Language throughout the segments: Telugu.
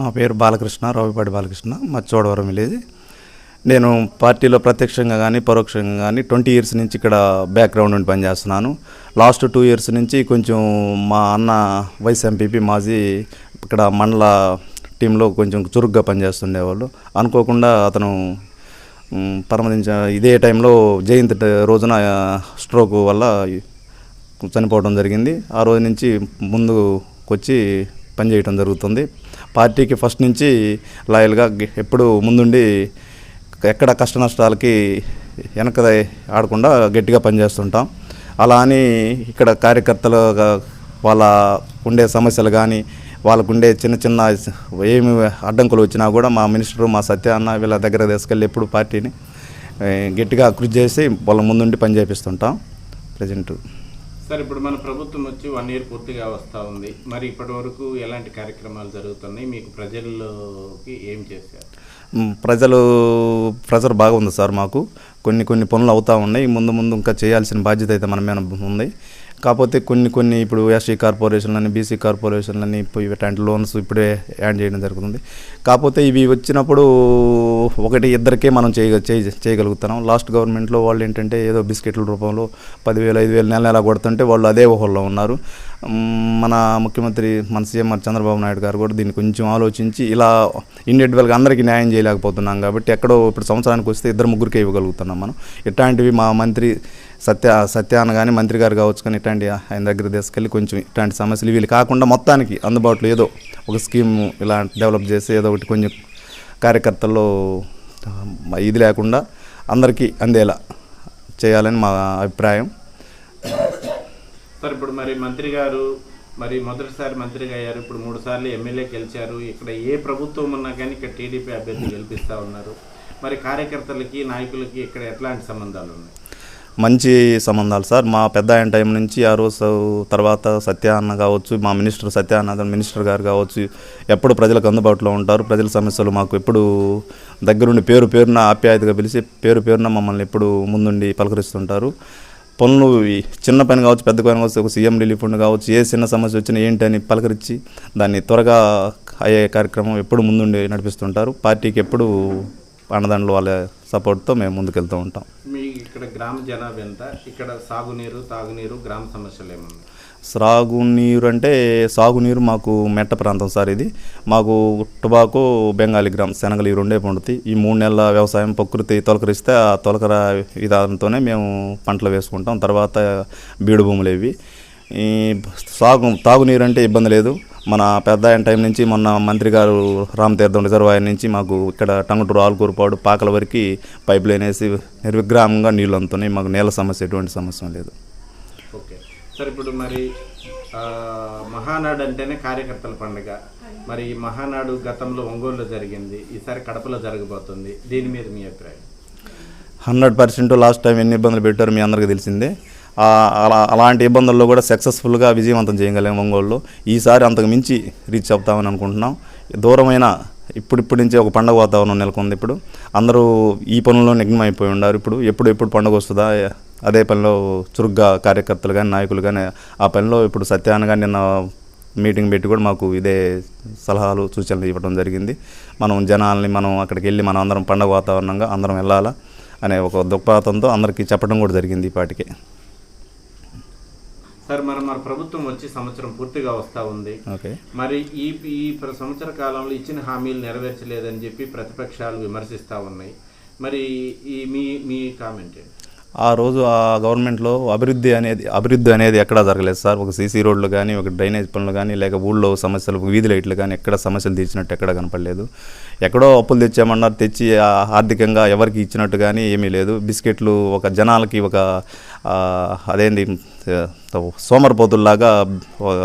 నా పేరు బాలకృష్ణ రావిపాటి బాలకృష్ణ మా చోడవరం విలేజ్ నేను పార్టీలో ప్రత్యక్షంగా కానీ పరోక్షంగా కానీ ట్వంటీ ఇయర్స్ నుంచి ఇక్కడ బ్యాక్గ్రౌండ్ నుండి పనిచేస్తున్నాను. లాస్ట్ టూ ఇయర్స్ నుంచి కొంచెం మా అన్న వైస్ ఎంపీపీ మాజీ ఇక్కడ మండల టీంలో కొంచెం చురుగ్గా పనిచేస్తుండేవాళ్ళు. అనుకోకుండా అతను పరమదించ ఇదే టైంలో జయంతి రోజున స్ట్రోక్ వల్ల చనిపోవడం జరిగింది. ఆ రోజు నుంచి ముందుకు వచ్చి పనిచేయటం జరుగుతుంది. పార్టీకి ఫస్ట్ నుంచి లాయల్గా ఎప్పుడు ముందుండి ఎక్కడ కష్ట నష్టాలకి వెనక ఆడకుండా గట్టిగా పనిచేస్తుంటాం. అలా అని ఇక్కడ కార్యకర్తలు వాళ్ళ ఉండే సమస్యలు కానీ వాళ్ళకు ఉండే చిన్న చిన్న ఏమి అడ్డంకులు వచ్చినా కూడా మా మినిస్టరు మా సత్య అన్న వీళ్ళ దగ్గర తీసుకెళ్ళి ఎప్పుడు పార్టీని గట్టిగా కృషి చేసి వాళ్ళ ముందుండి పని చేపిస్తుంటాం ప్రజెంట్ సార్ ఇప్పుడు మన ప్రభుత్వం వచ్చి వన్ ఇయర్ పూర్తిగా వస్తూ ఉంది. మరి ఇప్పటి వరకు ఎలాంటి కార్యక్రమాలు జరుగుతున్నాయి? మీకు ప్రజల్లోకి ఏం చేశారు? ప్రజలు ప్రెజర్ బాగా ఉంది సార్ మాకు. కొన్ని కొన్ని పనులు అవుతూ ఉన్నాయి. ముందు ముందు ఇంకా చేయాల్సిన బాధ్యత అయితే మన మీద ఉంది. కాకపోతే కొన్ని కొన్ని ఇప్పుడు ఎస్టీ కార్పొరేషన్లని బీసీ కార్పొరేషన్లని ఇట్లాంటి లోన్స్ ఇప్పుడే యాడ్ చేయడం జరుగుతుంది. కాకపోతే ఇవి వచ్చినప్పుడు ఒకటి ఇద్దరికే మనం చేయ చేయ- చేయగలుగుతున్నాం. లాస్ట్ గవర్నమెంట్లో వాళ్ళు ఏంటంటే ఏదో బిస్కెట్ల రూపంలో పదివేలు ఐదు వేలు నెల నెల కొడుతుంటే వాళ్ళు అదే ఊహల్లో ఉన్నారు. మన ముఖ్యమంత్రి మన సీఎం చంద్రబాబు నాయుడు గారు కూడా దీన్ని కొంచెం ఆలోచించి ఇలా ఇండివిజువల్గా అందరికీ న్యాయం చేయలేకపోతున్నాం కాబట్టి ఎక్కడో ఇప్పుడు సంవత్సరానికి వస్తే ఇద్దరు ముగ్గురికే ఇవ్వగలుగుతున్నాం మనం. ఇట్లాంటివి మా మంత్రి సత్య సత్యాన కానీ మంత్రి గారు కావచ్చు కానీ ఇట్లాంటి ఆయన దగ్గర తీసుకెళ్ళి కొంచెం ఇట్లాంటి సమస్యలు వీళ్ళు కాకుండా మొత్తానికి అందుబాటులో ఏదో ఒక స్కీమ్ ఇలా డెవలప్ చేసి ఏదో ఒకటి కొంచెం కార్యకర్తల్లో ఇది లేకుండా అందరికీ అందేలా చేయాలని మా అభిప్రాయం. సార్ ఇప్పుడు మరి మంత్రి గారు మరి మొదటిసారి మంత్రిగా అయ్యారు. ఇప్పుడు మూడు సార్లు ఎమ్మెల్యే గెలిచారు. ఇక్కడ ఏ ప్రభుత్వం ఉన్నా కానీ ఇక్కడ టీడీపీ అభ్యర్థి గెలిపిస్తూ ఉన్నారు. మరి కార్యకర్తలకి నాయకులకి ఇక్కడ ఎట్లాంటి సంబంధాలు ఉన్నాయి? మంచి సంబంధాలు సార్. మా పెద్ద ఆయన టైం నుంచి ఆ రోజు తర్వాత సత్య అన్న కావచ్చు మా మినిస్టర్ సత్య అన్న మినిస్టర్ గారు కావచ్చు ఎప్పుడు ప్రజలకు అందుబాటులో ఉంటారు. ప్రజల సమస్యలు మాకు ఎప్పుడు దగ్గరుండి పేరు పేరున ఆప్యాయతగా పిలిచి పేరు పేరున మమ్మల్ని ఎప్పుడు ముందుండి పలకరిస్తుంటారు. పనులు చిన్న పని కావచ్చు పెద్ద పని కావచ్చు ఒక సీఎం రిలీఫ్ ఫండ్ కావచ్చు ఏ చిన్న సమస్య వచ్చినా అని పలకరించి దాన్ని త్వరగా అయ్యే కార్యక్రమం ఎప్పుడు ముందుండి నడిపిస్తుంటారు. పార్టీకి ఎప్పుడు అన్నదండలు వాళ్ళ సపోర్ట్తో మేము ముందుకెళ్తూ ఉంటాం. మీ ఇక్కడ గ్రామ జనాభా ఎంత? ఇక్కడ సాగునీరు తాగునీరు గ్రామ సమస్యలు ఏమున్నాయి? సాగునీరు అంటే సాగునీరు మాకు మెట్ట ప్రాంతం సార్ ఇది. మాకు టొబాకో బెంగాలీ గ్రామ్ శనగలు ఈ రెండే పండుతాయి. ఈ మూడు నెలల వ్యవసాయం ప్రకృతి తొలకరిస్తే ఆ తొలకర విధానంతోనే మేము పంటలు వేసుకుంటాం. తర్వాత బీడు భూములు ఇవి. ఈ సాగు తాగునీరు అంటే ఇబ్బంది లేదు. మన పెద్ద ఆయన టైం నుంచి మొన్న మంత్రి గారు రామతీర్థం రిజర్వాయర్ నుంచి మాకు ఇక్కడ టంగుటూరు ఆలుకూరుపాడు పాకల వరకు పైప్ లైన్ వేసి నిర్విగ్రామంగా నీళ్ళు అందుతున్నాయి. మాకు నీళ్ళ సమస్య ఎటువంటి సమస్య లేదు. ఓకే. సార్ ఇప్పుడు మరి మహానాడు అంటేనే కార్యకర్తల పండుగ. మరి ఈ మహానాడు గతంలో ఒంగోలులో జరిగింది. ఈసారి కడపలో జరగబోతుంది. దీని మీద మీ అభిప్రాయం? హండ్రెడ్ పర్సెంట్ లాస్ట్ టైం ఎన్ని ఇబ్బందులు పెట్టారో మీ అందరికీ తెలిసిందే. అలాంటి ఇబ్బందుల్లో కూడా సక్సెస్ఫుల్గా విజయవంతం చేయగలిగిన ఒంగోలు ఈసారి అంతకు మించి రీచ్ అవుతామని అనుకుంటున్నాం. దూరమైన ఇప్పుడిప్పటి నుంచి ఒక పండగ వాతావరణం నెలకొంది ఇప్పుడు. అందరూ ఈ పనుల్లో నిగ్నమైపోయి ఉన్నారు ఇప్పుడు. ఎప్పుడు ఎప్పుడు పండుగ వస్తుందా? అదే పనిలో చురుగ్గా కార్యకర్తలు కానీ నాయకులు కానీ ఆ పనిలో ఇప్పుడు సత్యాన్ని కానీ నిన్న మీటింగ్ పెట్టి కూడా మాకు ఇదే సలహాలు సూచనలు ఇవ్వడం జరిగింది. మనం జనాల్ని మనం అక్కడికి వెళ్ళి మనం అందరం పండగ వాతావరణంగా అందరం వెళ్ళాలా అనే ఒక దృక్పథంతో అందరికీ చెప్పడం కూడా జరిగింది ఈ పాటికి. సార్ మరి మన ప్రభుత్వం వచ్చి సంవత్సరం పూర్తిగా వస్తూ ఉంది. మరి ఈ ఈ సంవత్సర కాలంలో ఇచ్చిన హామీలు నెరవేర్చలేదని చెప్పి ప్రతిపక్షాలు విమర్శిస్తూ ఉన్నాయి. మరి ఈ మీ మీ కామెంట్ ఏంటి? ఆ రోజు ఆ గవర్నమెంట్లో అభివృద్ధి అనేది అభివృద్ధి అనేది ఎక్కడా జరగలేదు సార్. ఒక సీసీ రోడ్లు కానీ ఒక డ్రైనేజ్ పనులు కానీ లేక ఊళ్ళో సమస్యలు వీధి లైట్లు కానీ ఎక్కడ సమస్యలు తీర్చినట్టు ఎక్కడ కనపడలేదు. ఎక్కడో అప్పులు తెచ్చామన్నారు తెచ్చి ఆ ఆర్థికంగా ఎవరికి ఇచ్చినట్టు కానీ ఏమీ లేదు. బిస్కెట్లు ఒక జనాలకి ఒక అదేంటి సోమరిపోతుల్లాగా ఒక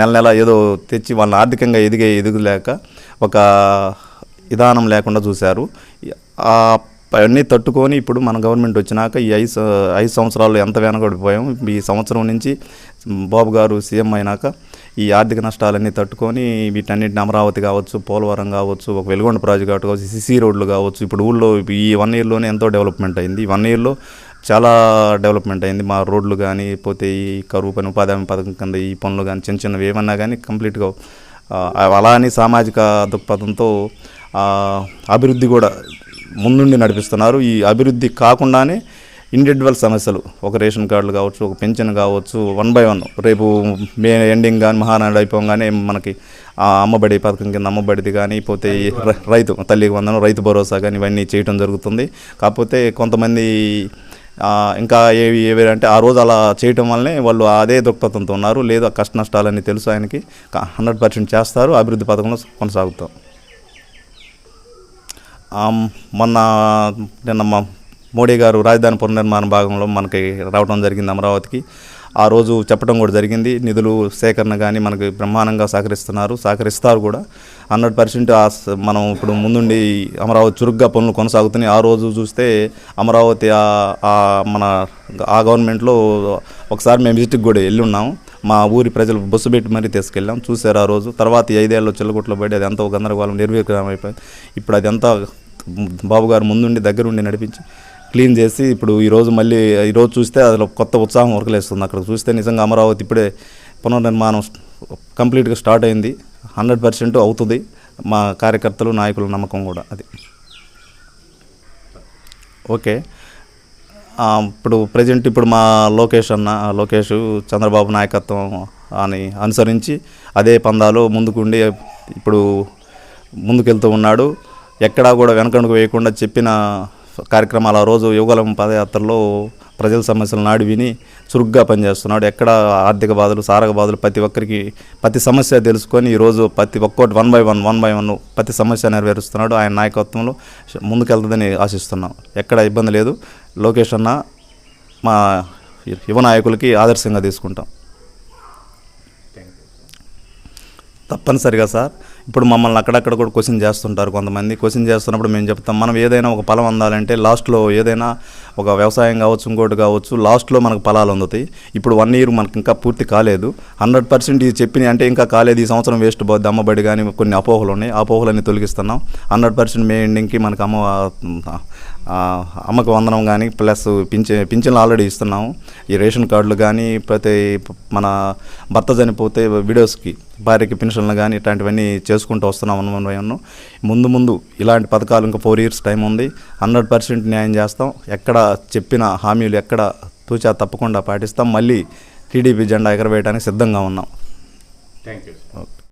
నెల నెల ఏదో తెచ్చి వాళ్ళని ఆర్థికంగా ఎదిగే ఎదుగులేక ఒక విధానం లేకుండా చూశారు. అవన్నీ తట్టుకొని ఇప్పుడు మన గవర్నమెంట్ వచ్చినాక ఈ ఐదు ఐదు సంవత్సరాలు ఎంత వెనకడిపోయాం ఈ సంవత్సరం నుంచి బాబు గారు సీఎం అయినాక ఈ ఆర్థిక నష్టాలన్నీ తట్టుకొని వీటన్నిటిని అమరావతి కావచ్చు పోలవరం కావచ్చు ఒక వెలుగొండ ప్రాజెక్ట్ కావచ్చు సిసి రోడ్లు కావచ్చు ఇప్పుడు ఊళ్ళో ఈ వన్ ఇయర్లోనే ఎంతో డెవలప్మెంట్ అయింది. ఈ వన్ ఇయర్లో చాలా డెవలప్మెంట్ అయింది. మా రోడ్లు కానీ పోతే ఈ కరువు పని ఉపాధి హామీ పథకం కింద ఈ పనులు కానీ చిన్న చిన్నవి ఏమన్నా కానీ కంప్లీట్గా అలా అని సామాజిక దృక్పథంతో అభివృద్ధి కూడా ముందుండి నడిపిస్తున్నారు. ఈ అభివృద్ధి కాకుండానే ఇండివిజువల్ సమస్యలు ఒక రేషన్ కార్డులు కావచ్చు ఒక పెన్షన్ కావచ్చు వన్ బై వన్ రేపు మే ఎండింగ్ కానీ మహానాడు అయిపోగానే మనకి ఆ అమ్మబడి పథకం కింద అమ్మబడిది కానీ పోతే రైతు తల్లికి వందనం రైతు భరోసా కానీ ఇవన్నీ చేయటం జరుగుతుంది. కాకపోతే కొంతమంది ఇంకా ఏవి ఏవి అంటే ఆ రోజు అలా చేయటం వల్లనే వాళ్ళు అదే దృక్పథంతో ఉన్నారు. లేదు కష్ట నష్టాలన్నీ తెలుసు ఆయనకి. హండ్రెడ్ పర్సెంట్ చేస్తారు. అభివృద్ధి పథకంలో కొనసాగుతాం. మొన్న నిన్న మా మోడీ గారు రాజధాని పునర్నిర్మాణ భాగంలో మనకి రావడం జరిగింది అమరావతికి. ఆ రోజు చెప్పడం కూడా జరిగింది. నిధులు సేకరణ కానీ మనకి బ్రహ్మాండంగా సహకరిస్తున్నారు. సహకరిస్తారు కూడా. హండ్రెడ్ పర్సెంట్ మనం ఇప్పుడు ముందుండి అమరావతి చురుగ్గా పనులు కొనసాగుతున్నాయి. ఆ రోజు చూస్తే అమరావతి మన ఆ గవర్నమెంట్లో ఒకసారి మేము విజిట్కి కూడా వెళ్ళి ఉన్నాము. మా ఊరి ప్రజలు బస్సు పెట్టి మరీ తీసుకెళ్ళాం. చూశారు ఆ రోజు. తర్వాత ఐదేళ్ళు చిల్లగుట్లో పడి అది ఎంతో గందరగోళం నిర్వీకరణం అయిపోయింది ఇప్పుడు అది ఎంత బాబుగారు ముందుండి దగ్గరుండి నడిపించి క్లీన్ చేసి ఇప్పుడు ఈరోజు మళ్ళీ ఈరోజు చూస్తే అందులో కొత్త ఉత్సాహం ఉరకలేస్తుంది. అక్కడ చూస్తే నిజంగా అమరావతి ఇప్పుడే పునర్నిర్మాణం కంప్లీట్గా స్టార్ట్ అయింది. హండ్రెడ్ పర్సెంట్ అవుతుంది. మా కార్యకర్తలు నాయకుల నమ్మకం కూడా అది. ఓకే. ఇప్పుడు ప్రజెంట్ ఇప్పుడు మా లోకేష్ అన్న లోకేష్ చంద్రబాబు నాయకత్వం అని అనుసరించి అదే పందాలు ముందుకుండి ఇప్పుడు ముందుకెళ్తూ ఉన్నాడు. ఎక్కడా కూడా వెనకడుగు వేయకుండా చెప్పిన కార్యక్రమాలు ఆ రోజు యువగలం పాదయాత్రలో ప్రజల సమస్యలు నాడి విని చురుగ్గా పనిచేస్తున్నాడు. ఎక్కడ ఆర్థిక బాధలు సారక బాధలు ప్రతి ఒక్కరికి ప్రతి సమస్య తెలుసుకొని ఈరోజు ప్రతి ఒక్కటి one by one one by one ప్రతి సమస్య నెరవేరుస్తున్నాడు ఆయన నాయకత్వంలో. ముందుకెళ్తుందని ఆశిస్తున్నాం. ఎక్కడ ఇబ్బంది లేదు. లోకేష్ అన్న మా యువ నాయకులకి ఆదర్శంగా తీసుకుంటాం. తప్పనిసరిగా సార్. ఇప్పుడు మమ్మల్ని అక్కడక్కడ కూడా క్వశ్చన్ చేస్తుంటారు కొంతమంది. క్వశ్చన్ చేస్తున్నప్పుడు మేము చెప్తాం మనం ఏదైనా ఒక ఫలం అందాలంటే లాస్ట్లో ఏదైనా ఒక వ్యవసాయం కావచ్చు ఇంకోటి కావచ్చు లాస్ట్లో మనకు ఫలాలు అందుతాయి. ఇప్పుడు వన్ ఇయర్ మనకి ఇంకా పూర్తి కాలేదు. హండ్రెడ్ పర్సెంట్ ఇది చెప్పిన అంటే ఇంకా కాలేదు. ఈ సంవత్సరం వేస్ట్ పోద్ది అమ్మబడి కానీ కొన్ని అపోహలు ఉన్నాయి. అపోహలన్నీ తొలగిస్తున్నాం. హండ్రెడ్ పర్సెంట్ మే ఎండింగ్కి మనకు అమ్మ అమ్మకు వందనం కానీ ప్లస్ పింఛన్ పింఛన్లు ఆల్రెడీ ఇస్తున్నాము. ఈ రేషన్ కార్డులు కానీ ప్రతి మన భర్త చనిపోతే విడోస్కి భార్యకి పెన్షన్లు కానీ ఇట్లాంటివన్నీ చేసుకుంటూ వస్తున్నాం అనుకున్నాను ముందు ముందు ఇలాంటి పథకాలు ఇంకా ఫోర్ ఇయర్స్ టైం ఉంది. హండ్రెడ్ పర్సెంట్ న్యాయం చేస్తాం. ఎక్కడ చెప్పిన హామీలు ఎక్కడ తూచా తప్పకుండా పాటిస్తాం. మళ్ళీ టీడీపీ జెండా ఎగరవేయడానికి సిద్ధంగా ఉన్నాం. Thank you